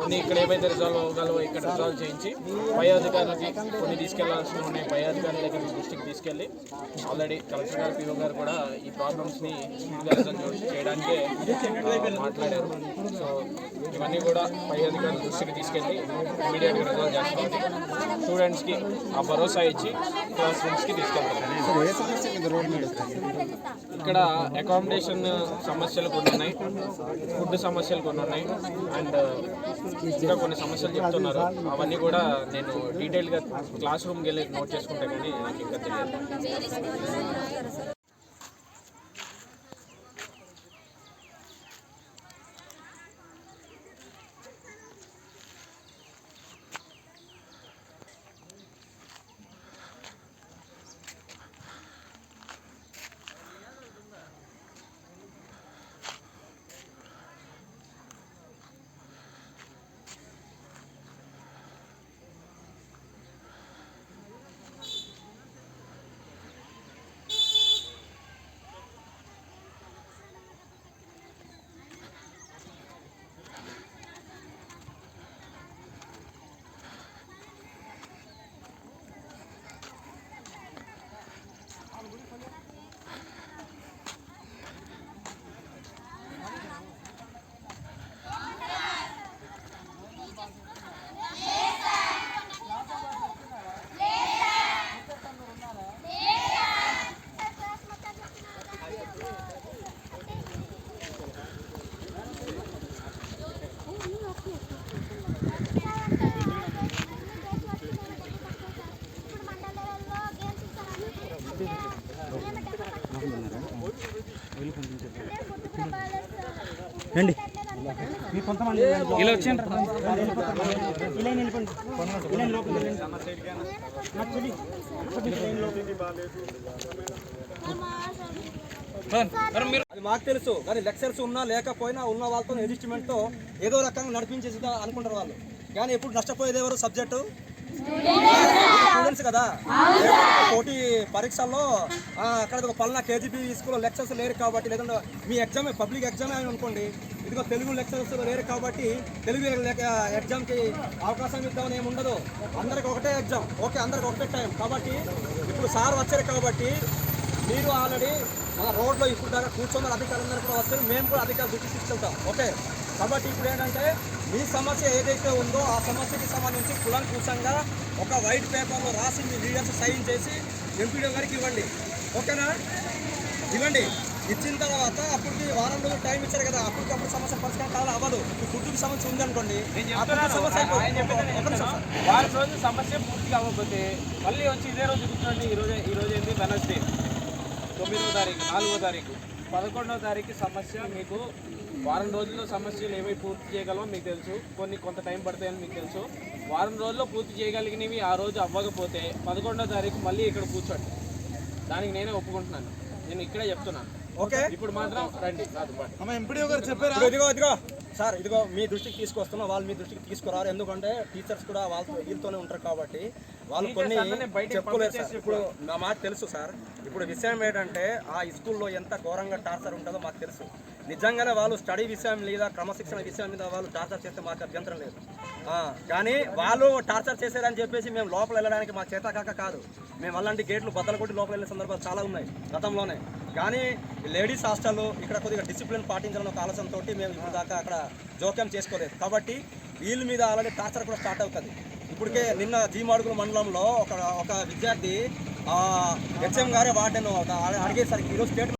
కొన్ని ఇక్కడ ఏవైతే రిజాల్వ్ అవ్వగలవో ఇక్కడ రిజాల్వ్ చేయించి పై అధికారులకి కొన్ని తీసుకెళ్ళాల్సిన ఉన్నాయి. పై అధికారుల దగ్గర దృష్టికి తీసుకెళ్ళి ఆల్రెడీ కలెక్టర్ గారు పిఓ గారు కూడా ఈ ప్రాబ్లమ్స్ని స్పీడ్గా రిజల్వ్ చేయడానికే మాట్లాడారు. సో ఇవన్నీ కూడా పై అధికారుల దృష్టికి తీసుకెళ్ళి ఇమీడియట్గా రిజాల్వ్ చేస్తామని స్టూడెంట్స్కి ఆ భరోసా ఇచ్చి క్లాస్ రూమ్స్కి తీసుకెళ్తారు. ఇక్కడ అకామిడేషన్ సమస్యలు కొన్ని ఉన్నాయి ఫుడ్ సమస్యలు కొన్ని ఉన్నాయి అండ్ ఇంకా కొన్ని సమస్యలు చెప్తున్నారు. అవన్నీ కూడా నేను డీటెయిల్గా క్లాస్ రూమ్కి వెళ్ళి నోట్ చేసుకుంటే కానీ నాకు ఇంకా తెలియదు. కొంచెం ఇలా లోపలికి. అది మాకు తెలుసు కానీ లెక్చర్స్ ఉన్నా లేకపోయినా ఉన్న వాళ్ళతో అడ్జస్ట్మెంట్తో ఏదో రకంగా నడిపించేసి అనుకుంటారు వాళ్ళు. కానీ ఎప్పుడు నష్టపోయేది ఎవరు? సబ్జెక్టు? స్టూడెంట్స్ కదా. పోటీ పరీక్షల్లో అక్కడ ఒక పలానా కేజీబీ స్కూల్లో లెక్చర్స్ లేరు కాబట్టి లేదంటే మీ ఎగ్జామ్ పబ్లిక్ ఎగ్జామ్ అని అనుకోండి ఇదిగో తెలుగు లెక్చర్స్ లేరు కాబట్టి తెలుగు ఎగ్జామ్కి అవకాశం ఇద్దామని ఏమి ఉండదు. అందరికి ఒకటే ఎగ్జామ్ ఓకే అందరికి ఒకటే టైం కాబట్టి ఇప్పుడు సార్ వచ్చారు కాబట్టి మీరు ఆల్రెడీ మన రోడ్లో ఇప్పుడు దాకా కూర్చున్న అధికారులందరూ కూడా వస్తారు మేము కూడా అధికారులు దృష్టి తీసుకెళ్తాం. ఓకే? కాబట్టి ఇప్పుడు ఏంటంటే మీ సమస్య ఏదైతే ఉందో ఆ సమస్యకి సంబంధించి కులంకుశంగా ఒక వైట్ పేపర్లో రాసి మీ లీడర్స్ సైన్ చేసి ఎంపీడీ గారికి ఇవ్వండి. ఓకేనా? ఇవ్వండి. ఇచ్చిన తర్వాత అప్పటికి వారం రోజులు టైం ఇచ్చారు కదా అప్పటికప్పుడు సమస్య పరిష్కారం కావాలి అవ్వదు. ఫుడ్కి సమస్య ఉందనుకోండి. వారం రోజు సమస్య పూర్తిగా అవ్వకపోతే మళ్ళీ వచ్చి ఇదే రోజు కూర్చోండి. ఈ రోజు ఈ రోజు ఏంటి వెనస్డే తొమ్మిదవ తారీఖు నాలుగో తారీఖు పదకొండవ తారీఖు సమస్య మీకు వారం రోజుల్లో సమస్యలు ఏవై పూర్తి చేయగలవో మీకు తెలుసు. కొన్ని కొంత టైం పడతాయని మీకు తెలుసు. వారం రోజుల్లో పూర్తి చేయగలిగినవి ఆ రోజు అవ్వకపోతే పదకొండవ తారీఖు మళ్ళీ ఇక్కడ కూర్చోండి. దానికి నేనే ఒప్పుకుంటున్నాను. నేను ఇక్కడే చెప్తున్నాను. ఓకే. ఇప్పుడు మాత్రం రండి. నాతో పాటు ఇదిగో. సార్ ఇదిగో మీ దృష్టికి తీసుకొస్తున్నా వాళ్ళు మీ దృష్టికి తీసుకురారు. ఎందుకంటే టీచర్స్ కూడా వాళ్ళతో వీళ్ళతోనే ఉంటారు కాబట్టి వాళ్ళు కొన్ని చెప్పుకోలేరు సార్. ఇప్పుడు నా మాట తెలుసు సార్. ఇప్పుడు విషయం ఏంటంటే ఆ స్కూల్లో ఎంత ఘోరంగా టార్చర్ ఉంటుందో మాకు తెలుసు. నిజంగానే వాళ్ళు స్టడీ విషయం మీద క్రమశిక్షణ విషయం మీద వాళ్ళు టార్చర్ చేస్తే మాకు అభ్యంతరం లేదు. కానీ వాళ్ళు టార్చర్ చేశారని చెప్పేసి మేము లోపల వెళ్ళడానికి మా చేత కాక కాదు. మేము అలాంటి గేట్లు బద్దలు కొట్టి లోపల వెళ్ళే సందర్భాలు చాలా ఉన్నాయి గతంలోనే. కానీ లేడీస్ హాస్టల్ ఇక్కడ కొద్దిగా డిసిప్లిన్ పాటించాలని ఒక ఆలోచనతో మేము ఇప్పుడు దాకా అక్కడ జోక్యం చేసుకోలేదు. కాబట్టి వీళ్ళ మీద ఆల్రెడీ టార్చర్ కూడా స్టార్ట్ అవుతుంది. ఇప్పటికే నిన్న జీమాడుగుల మండలంలో ఒక ఒక విద్యార్థి హెచ్ఎం గారే వార్డెన్ అడిగేసరికి ఈరోజు స్టేట్